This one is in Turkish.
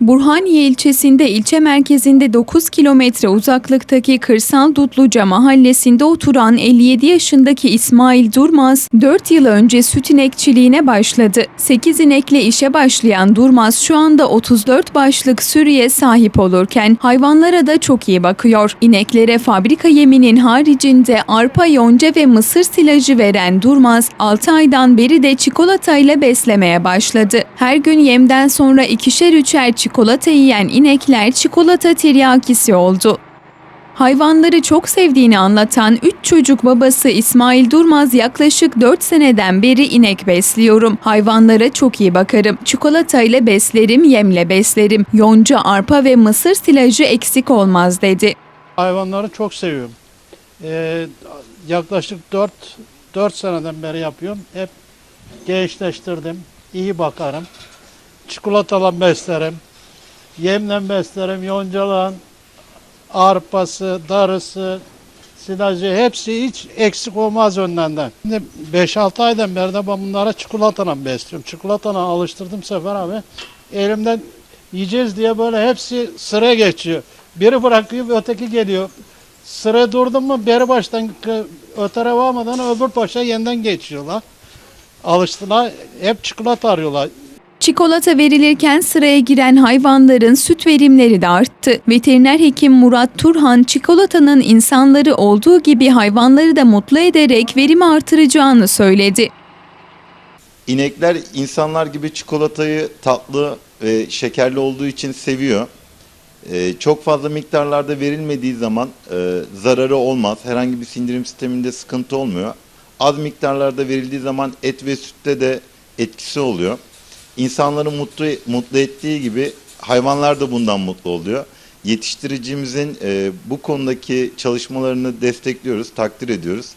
Burhaniye ilçesinde ilçe merkezinde 9 kilometre uzaklıktaki Kırsal Dutluca mahallesinde oturan 57 yaşındaki İsmail Durmaz 4 yıl önce süt inekçiliğine başladı. 8 inekle işe başlayan Durmaz şu anda 34 başlık sürüye sahip olurken hayvanlara da çok iyi bakıyor. İneklere fabrika yeminin haricinde arpa, yonca ve mısır silajı veren Durmaz 6 aydan beri de çikolatayla beslemeye başladı. Her gün yemden sonra ikişer üçer çikolata yiyen inekler çikolata tiryakisi oldu. Hayvanları çok sevdiğini anlatan 3 çocuk babası İsmail Durmaz yaklaşık 4 seneden beri inek besliyorum. Hayvanlara çok iyi bakarım. Çikolata ile beslerim, yemle beslerim. Yonca, arpa ve mısır silajı eksik olmaz dedi. Hayvanları çok seviyorum. Ee, yaklaşık 4 4 seneden beri yapıyorum. Hep gençleştirdim. iyi bakarım. Çikolatalan beslerim. Yemle beslerim. Yoncalan, arpası, darısı, silajı hepsi hiç eksik olmaz önlerden. Şimdi 5-6 aydan beri de ben bunlara çikolatalan besliyorum. Çikolatalan alıştırdım Sefer abi. Elimden yiyeceğiz diye böyle hepsi sıra geçiyor. Biri bırakıyor öteki geliyor. Sıra durdum mu beri baştan ötere varmadan öbür başa yeniden geçiyorlar. Alıştılar. Hep çikolata arıyorlar. Çikolata verilirken sıraya giren hayvanların süt verimleri de arttı. Veteriner hekim Murat Turhan çikolatanın insanları olduğu gibi hayvanları da mutlu ederek verimi artıracağını söyledi. İnekler insanlar gibi çikolatayı tatlı ve şekerli olduğu için seviyor. Ee, çok fazla miktarlarda verilmediği zaman e, zararı olmaz. Herhangi bir sindirim sisteminde sıkıntı olmuyor. Az miktarlarda verildiği zaman et ve sütte de etkisi oluyor. İnsanları mutlu mutlu ettiği gibi hayvanlar da bundan mutlu oluyor. Yetiştiricimizin e, bu konudaki çalışmalarını destekliyoruz, takdir ediyoruz.